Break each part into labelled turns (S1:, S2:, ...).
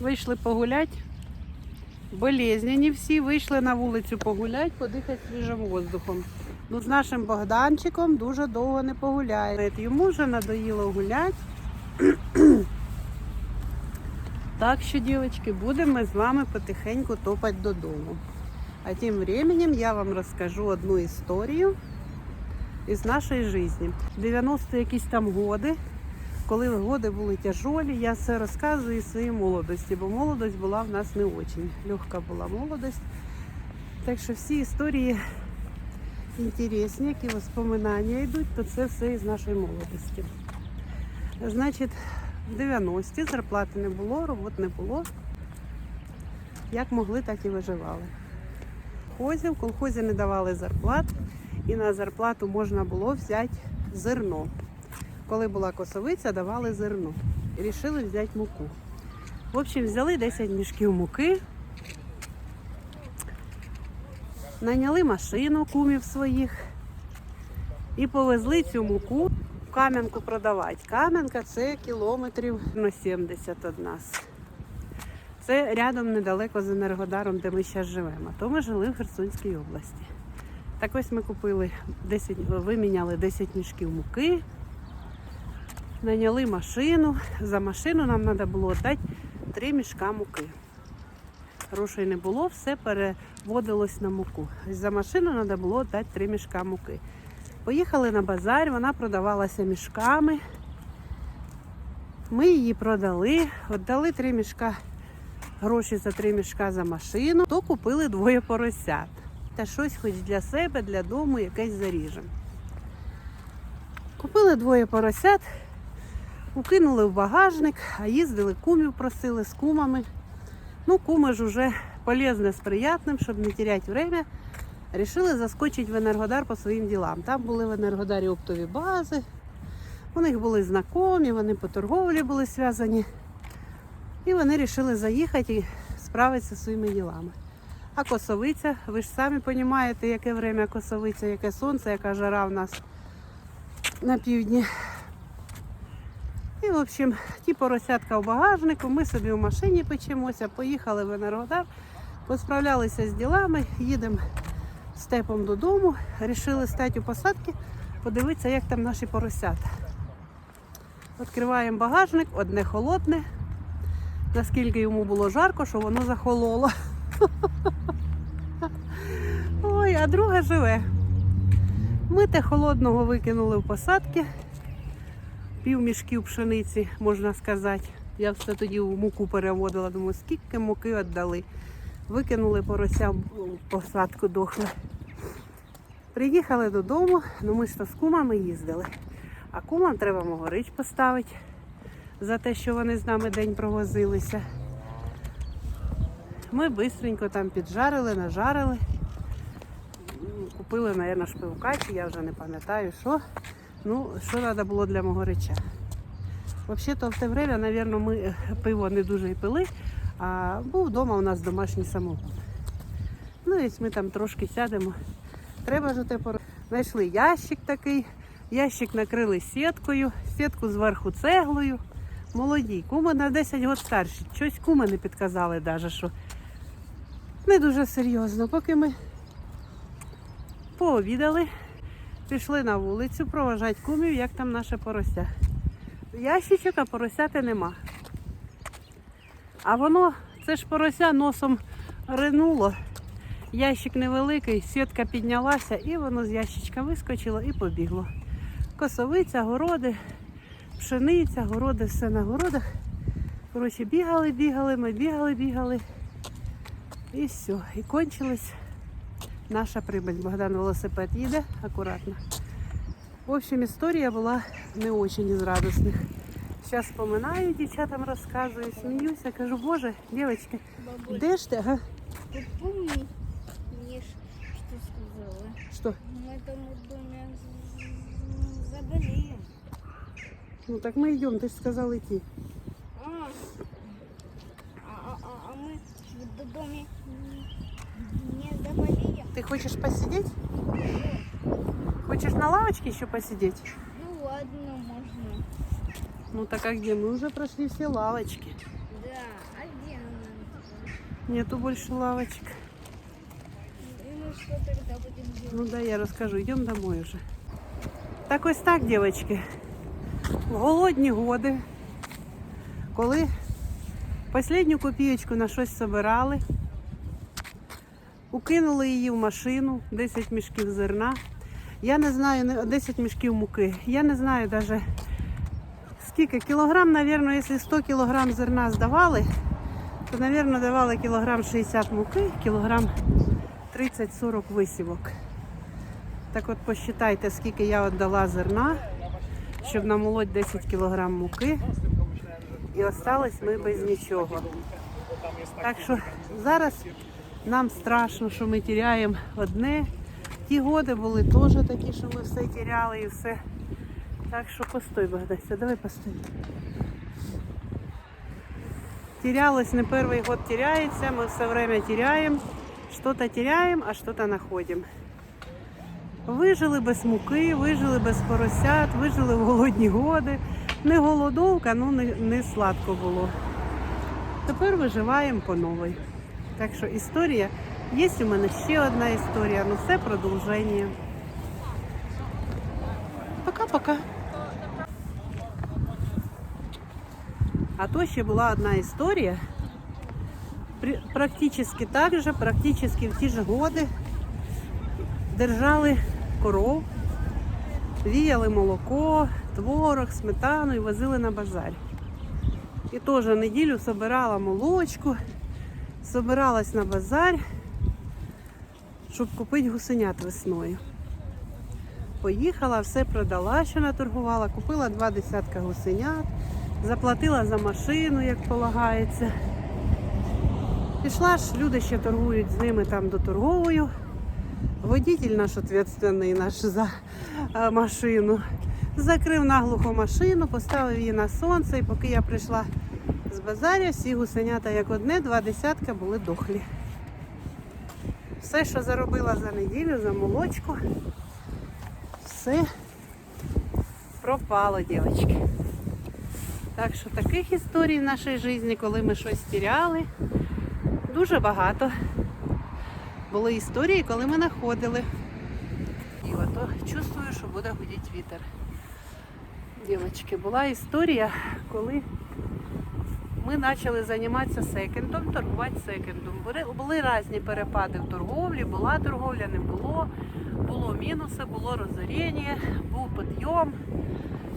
S1: Вийшли погуляти. Болезнені всі вийшли на вулицю погуляти, подихати свіжим воздухом. Ну, з нашим Богданчиком дуже довго не погуляє. Йому вже надоїло гуляти. Так що, дівчатки, будемо ми з вами потихеньку топати додому. А тим временем я вам розкажу одну історію із нашої житті. 90 якісь там годи, коли годи були тяжолі, я все розказую із своєї молодості, бо молодость була в нас не дуже. Легка була молодость. Так що всі історії інтересні, які воспоминання йдуть, то це все із нашої молодості. Значить, в 90-ті зарплати не було, робот не було. Як могли, так і виживали. В колхозі, в колхозі не давали зарплат, і на зарплату можна було взяти зерно. Коли була косовиця, давали зерно. І рішили взяти муку. В общем, взяли 10 мішків муки, наняли машину кумів своїх і повезли цю муку в Кам'янку продавати. Кам'янка це кілометрів на 70 від нас. Це рядом недалеко з Енергодаром, де ми зараз живемо. То ми жили в Херсонській області. Так ось ми купили 10, виміняли 10 мішків муки, наняли машину. За машину нам треба було дати 3 мішка муки. Грошей не було, все переводилось на муку. За машину треба було дати 3 мішка муки. Поїхали на базар, вона продавалася мішками. Ми її продали, віддали 3 мішка гроші за 3 мішка за машину, то купили двоє поросят. Та щось хоч для себе, для дому якесь заріжемо. Купили двоє поросят, укинули в багажник, а їздили кумів, просили з кумами. Ну, куми ж уже полезне з приятним, щоб не теряти время. Рішили заскочити в Енергодар по своїм ділам. Там були в Енергодарі оптові бази, у них були знайомі, вони по торговлі були зв'язані. І вони вирішили заїхати і справитися зі своїми ділами. А косовиця, ви ж самі розумієте, яке время косовиця, яке сонце, яка жара в нас на півдні. І, в общем, ті поросятка в багажнику, ми собі в машині печемося, поїхали в Енергодар, посправлялися з ділами, їдемо степом додому, рішили стати у посадки, подивитися, як там наші поросята. Відкриваємо багажник, одне холодне, наскільки йому було жарко, що воно захололо. Ой, а друге живе. Ми те холодного викинули в посадки, пів мішків пшениці, можна сказати. Я все тоді в муку переводила, думаю, скільки муки віддали. Викинули порося посадку дохле. Приїхали додому, ну ми ж то з кумами їздили. А кумам треба могорич поставити за те, що вони з нами день провозилися. Ми швидко там піджарили, нажарили. Купили, мабуть, шпивка, я вже не пам'ятаю, що. Ну, що треба було для мого реча. Взагалі-то в те время, мабуть, ми е, пиво не дуже і пили, а був вдома у нас домашній самогон. Ну, і ми там трошки сядемо. Треба ж оте пор... Знайшли ящик такий, ящик накрили сіткою, сітку зверху цеглою. Молоді, куми на 10 років старші. Щось куми не підказали навіть, що не дуже серйозно. Поки ми пообідали, пішли на вулицю проважати кумів, як там наше порося. Ящичок, а поросяти нема. А воно, це ж порося носом ринуло. Ящик невеликий, сітка піднялася і воно з ящичка вискочило і побігло. Косовиця, городи, пшениця, городи, все на городах. Коротше, бігали, бігали, ми бігали, бігали. І все. І кончилась наша прибыль. Богдан велосипед їде акуратно. В общем, історія була не очень із радісних. Зараз вспоминаю, дівчатам розказую, сміюся, кажу, боже, дівчатки,
S2: Бабуль,
S1: де ж ти? Ага.
S2: ты помнишь, что сказала?
S1: Що?
S2: Мы там в доме з- заболеем.
S1: Ну так ми йдемо, ти ж сказав йти.
S2: А, а, а, а мы в доме не заболеем.
S1: Ти хочеш посидіти? Хочеш на лавочці ще посидіти?
S2: Ну ладно, можно.
S1: Ну так а где? Мы уже прошли все лавочки.
S2: Да, а где?
S1: Нету больше лавочек.
S2: И мы что тогда будем делать?
S1: Ну да, я розкажу. Йдемо домой вже. Так ось так, дівчатки. В голодні годи, коли останню копієчку на щось собирали, укинули її в машину, 10 мішків зерна. Я не знаю, 10 мішків муки. Я не знаю навіть скільки кілограм, мабуть, якщо 100 кілограм зерна здавали, то, мабуть, давали кілограм 60 муки, кілограм 30-40 висівок. Так от посчитайте, скільки я віддала зерна, щоб намолоть 10 кг муки. І остались ми без нічого. Так що зараз нам страшно, що ми тіряємо одне. Ті годи були теж такі, що ми все тіряли і все. Так що постой, Богдася, давай постой. Терялось не перший год теряется, мы все время теряем. Что-то теряем, а что-то находим. Вижили без муки, вижили без поросят, вижили в голодні годи. Не голодовка, ну не, не сладко було. Тепер виживаємо по новій. Так що історія, є у мене ще одна історія, ну це продовження. Пока-пока. А то ще була одна історія. Практически так же, практически в ті ж годи держали коров, віяли молоко, творог, сметану і возили на базар. І теж неділю собирала молочку, собиралась на базар, щоб купити гусенят весною. Поїхала, все продала, що наторгувала, купила два десятка гусенят, заплатила за машину, як полагається. Пішла ж, люди ще торгують з ними там до торговою. Водитель наш відповідальний наш за е, машину. Закрив наглухо машину, поставив її на сонце, і поки я прийшла з базаря, всі гусенята як одне, два десятка були дохлі. Все, що заробила за неділю, за молочку, все пропало, дівчатки. Так що таких історій в нашій житті, коли ми щось тіряли, дуже багато. Були історії, коли ми знаходили. І ото чувствую, що буде гудіти вітер. Дівчатки, була історія, коли ми почали займатися секендом, торгувати секендом. Були, різні перепади в торговлі, була торговля, не було, було мінуси, було розоріння, був підйом.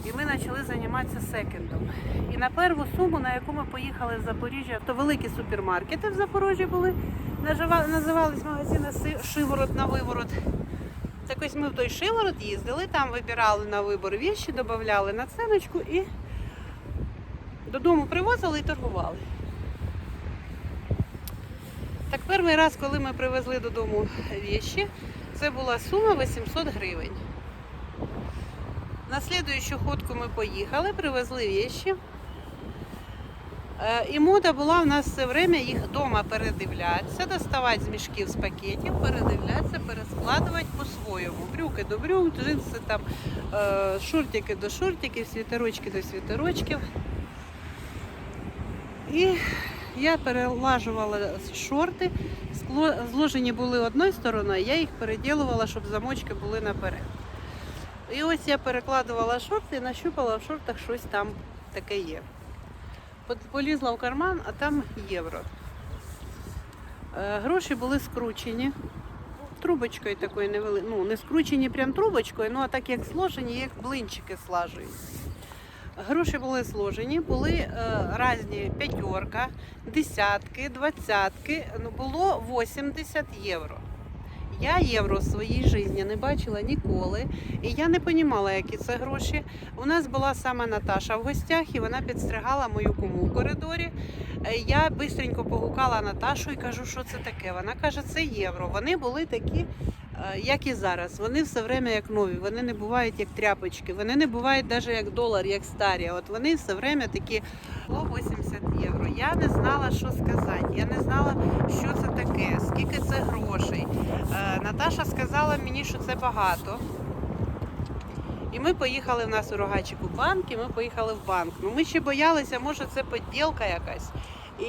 S1: І ми почали займатися секендом. І на першу суму, на яку ми поїхали з Запоріжжя, то великі супермаркети в Запоріжжі були, називались магазини Шиворот на виворот. Так ось ми в той шиворот їздили, там вибирали на вибор віші, додавали націночку і додому привозили і торгували. Так перший раз, коли ми привезли додому віші, це була сума 800 гривень. На слідуючу ходку ми поїхали, привезли віші. Е, І мода була в нас все время їх вдома передивлятися, доставати з мішків з пакетів, передивлятися, перескладувати по-своєму. Брюки до брюк, джинси, там, е, шортики до шортиків, світерочки до світерочків. І я перелажувала шорти, зложені були одною стороною, я їх переділувала, щоб замочки були наперед. І ось я перекладувала шорти і нащупала в шортах щось там таке є. Полізла в карман, а там євро. Е, Гроші були скручені. Трубочкою такою невеликою. Ну, не скручені прям трубочкою, ну а так як сложені, як блинчики слажують. Гроші були сложені, були е, різні п'ятерка, десятки, двадцятки. Ну, було 80 євро. Я євро в своїй житті не бачила ніколи, і я не розуміла, які це гроші. У нас була саме Наташа в гостях, і вона підстригала мою кому в коридорі. Е, Я швидко погукала Наташу і кажу, що це таке. Вона каже, це євро. Вони були такі, як і зараз. Вони все время як нові. Вони не бувають як тряпочки. Вони не бувають навіть як долар, як старі. От вони все время такі по 80 євро. Я не знала, що сказати. Я не знала, що це таке, скільки це грошей. Е, Наташа сказала мені, що це багато. І ми поїхали в нас у Рогачику банк, і ми поїхали в банк. Ну ми ще боялися, може це поділка якась. І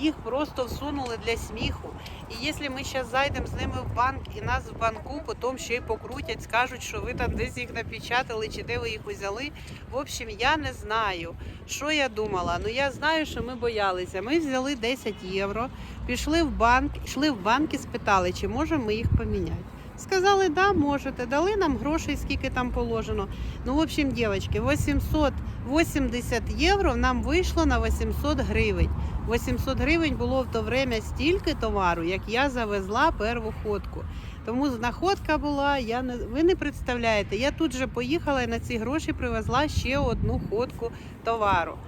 S1: їх просто всунули для сміху. І якщо ми зараз зайдемо з ними в банк і нас в банку потім ще й покрутять, скажуть, що ви там десь їх напечатали чи де ви їх взяли. В общем, я не знаю, що я думала. Ну я знаю, що ми боялися. Ми взяли 10 євро, пішли в банк, йшли в банк і спитали, чи можемо ми їх поміняти. Сказали, да, можете. Дали нам грошей, скільки там положено. Ну, в общем, дівчатки, 880 євро нам вийшло на 800 гривень. 800 гривень було в то время стільки товару, як я завезла перву ходку. Тому знаходка була, я не, ви не представляєте. Я тут же поїхала і на ці гроші привезла ще одну ходку товару.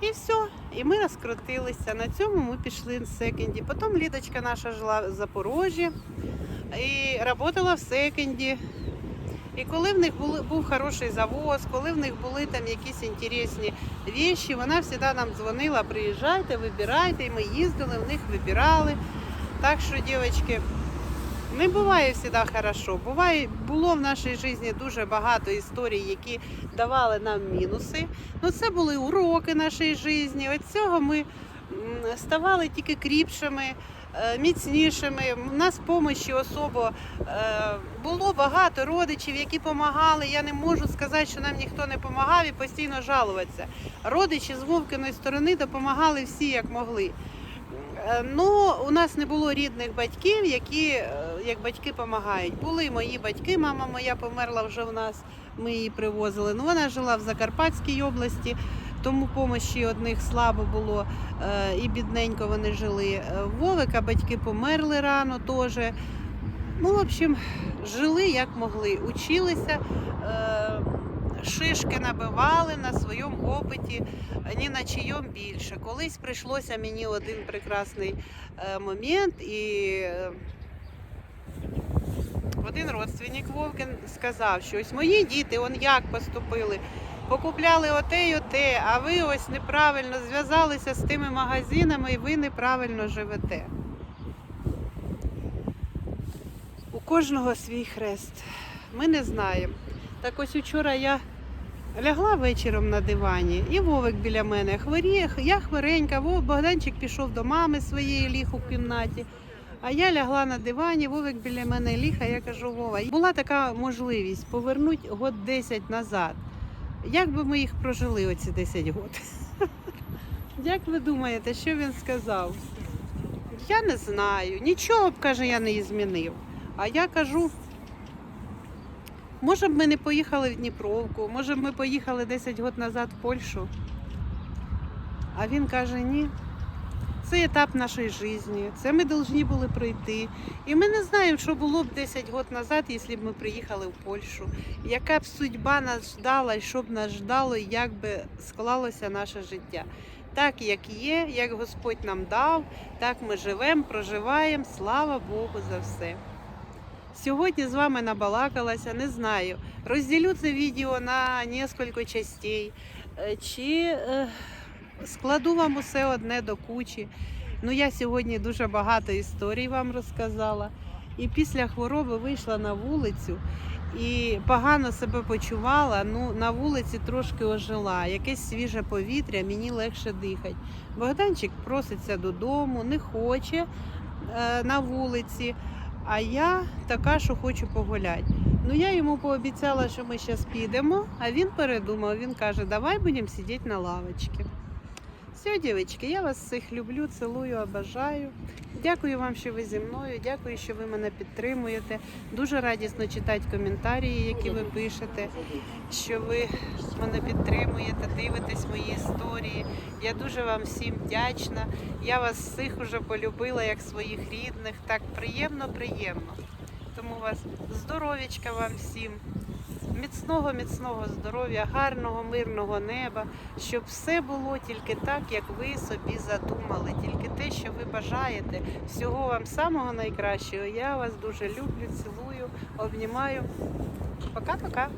S1: І все, і ми розкрутилися. На цьому ми пішли в секонді. Потім Лідочка наша жила в Запорожжі і працювала в секонді. І коли в них були, був хороший завоз, коли в них були там якісь інтересні речі, вона завжди нам дзвонила, приїжджайте, вибирайте, і ми їздили, в них вибирали. Так що, дівчатки, не буває завжди хорошо. Буває, було в нашій житті дуже багато історій, які давали нам мінуси. Ну, це були уроки нашої житті. Від цього ми ставали тільки кріпшими, міцнішими. У нас помощі особо е, було багато родичів, які допомагали. Я не можу сказати, що нам ніхто не допомагав і постійно жалуватися. Родичі з Вовкиної сторони допомагали всі як могли. Е, Ну, у нас не було рідних батьків, які е, як батьки допомагають. Були мої батьки, мама моя померла вже в нас, ми її привозили. Ну, вона жила в Закарпатській області, тому помощі одних слабо було е, і бідненько вони жили. Е, Вовика батьки померли рано теж. Ну, в общем, жили як могли, училися, е, шишки набивали на своєму опиті, ні на чийом більше. Колись прийшлося мені один прекрасний момент, і один родственник Вовкин сказав, що ось мої діти, он як поступили. Покупляли оте й оте, а ви ось неправильно зв'язалися з тими магазинами і ви неправильно живете. У кожного свій хрест. Ми не знаємо. Так ось учора я лягла вечором на дивані, і Вовик біля мене хворіє. Я хворенька, Вов, Богданчик пішов до мами своєї ліг у кімнаті. А я лягла на дивані, Вовик біля мене ліг, а я кажу, Вова, була така можливість повернути год 10 назад. Як би ми їх прожили оці 10 років? Як ви думаєте, що він сказав? Я не знаю. Нічого б, каже, я не змінив. А я кажу, може б ми не поїхали в Дніпровку, може б ми поїхали 10 років назад в Польщу. А він каже, ні. Це етап нашої житті, це ми повинні були пройти. І ми не знаємо, що було б 10 років назад, якщо б ми приїхали в Польщу. Яка б судьба нас ждала, що б нас ждало, як би склалося наше життя. Так, як є, як Господь нам дав, так ми живемо, проживаємо. Слава Богу за все. Сьогодні з вами набалакалася, не знаю. Розділю це відео на кілька частей. Е, Чи е, складу вам усе одне до кучі. Ну, я сьогодні дуже багато історій вам розказала. І після хвороби вийшла на вулицю і погано себе почувала. Ну, на вулиці трошки ожила. Якесь свіже повітря, мені легше дихати. Богданчик проситься додому, не хоче е, на вулиці. А я така, що хочу погуляти. Ну я йому пообіцяла, що ми зараз підемо, а він передумав. Він каже, давай будемо сидіти на лавочці. Все, дівчатки, я вас всіх люблю, цілую, обожаю. Дякую вам, що ви зі мною. Дякую, що ви мене підтримуєте. Дуже радісно читати коментарі, які ви пишете, що ви мене підтримуєте, дивитесь мої історії. Я дуже вам всім вдячна. Я вас всіх уже полюбила як своїх рідних. Так приємно, приємно. Тому вас здоров'ячка вам всім. Міцного, міцного здоров'я, гарного, мирного неба, щоб все було тільки так, як ви собі задумали, тільки те, що ви бажаєте. Всього вам самого найкращого. Я вас дуже люблю, цілую, обнімаю. Пока-пока.